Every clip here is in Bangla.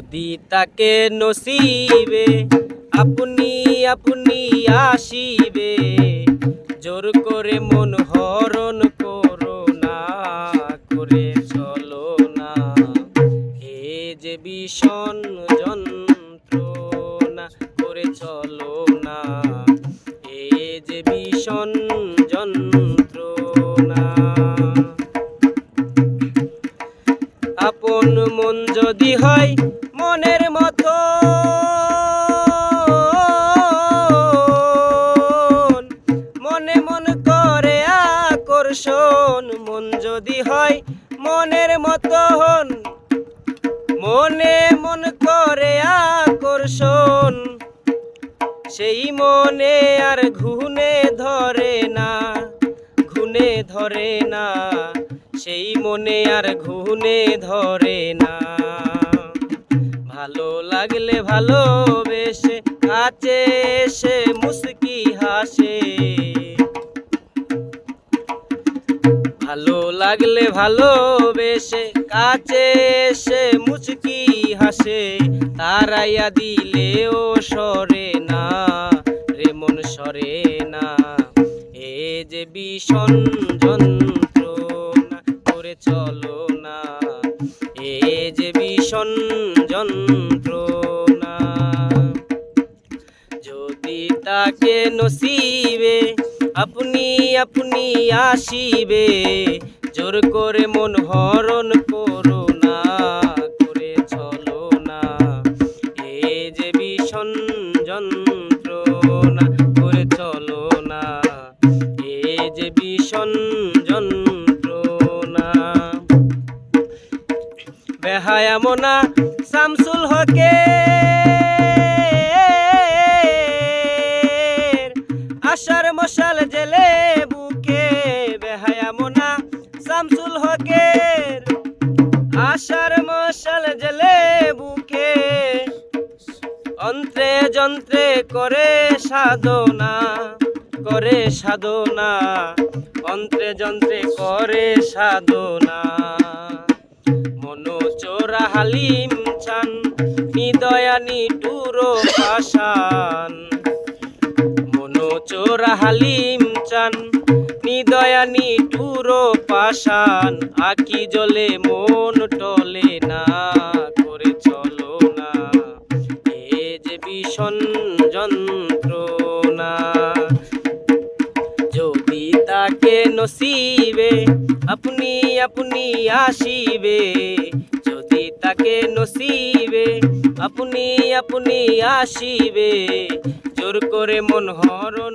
যদি তাকে নসিবে, আপনি আপনি আসিবে। জোর করে মন হরণ করো না, করে চলো না। হে যে ভীষণ যন্ত্রণা, করে চলো না। হে যে ভীষণ যন্ত্রণা। আপন মন যদি হয় আকর্ষণ মন যদি হয় মনের মতন মনে মন করে আকর্ষণ। সেই মনে আর ঘুনে ধরে না ঘুনে ধরে না। সেই মনে আর ঘুনে ধরে না। ভালো লাগলে ভালোবেসে, কাছে এসে মুস্কি লাগলে ভালোবেসে, কাছে এসে মুচকি হাসে। তারাইয়া দিলেও সরে না, রে মন সরে না। এ যে ভীষণ যন্ত্রণা, করে চলো না। এ যে ভীষণ যন্ত্রণা। যদি তাকে নসিবে, আপনি আপনি আসিবে। জোর করে মন হরণ করো না, করে চলো না। এ যে ভীষণ যন্ত্রণা, করে চলো না। এ যে ভীষণ যন্ত্রণা। বেহায়া মোনা শামসুল হকে অন্ত্রে যন্ত্রে করে সাধনা করে সাধনা। অন্ত্রে যন্ত্রে করে সাধনা। মনো চোরা হালিম চান নিদয়ানি টুরো পাশান মনো চোরা হালিম চান নিদয়ানি টুরো পাশান আকি জলে মন টলে না। ভীষণ যন্ত্রণা। যদি তাকে নসিবে, আপনি আপনি আসিবে। যদি তাকে নসিবে, আপনি আপনি আসিবে। জোর করে মন হরণ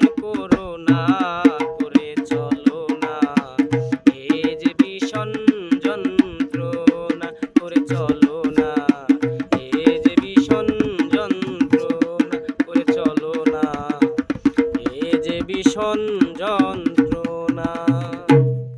সঞ্জয়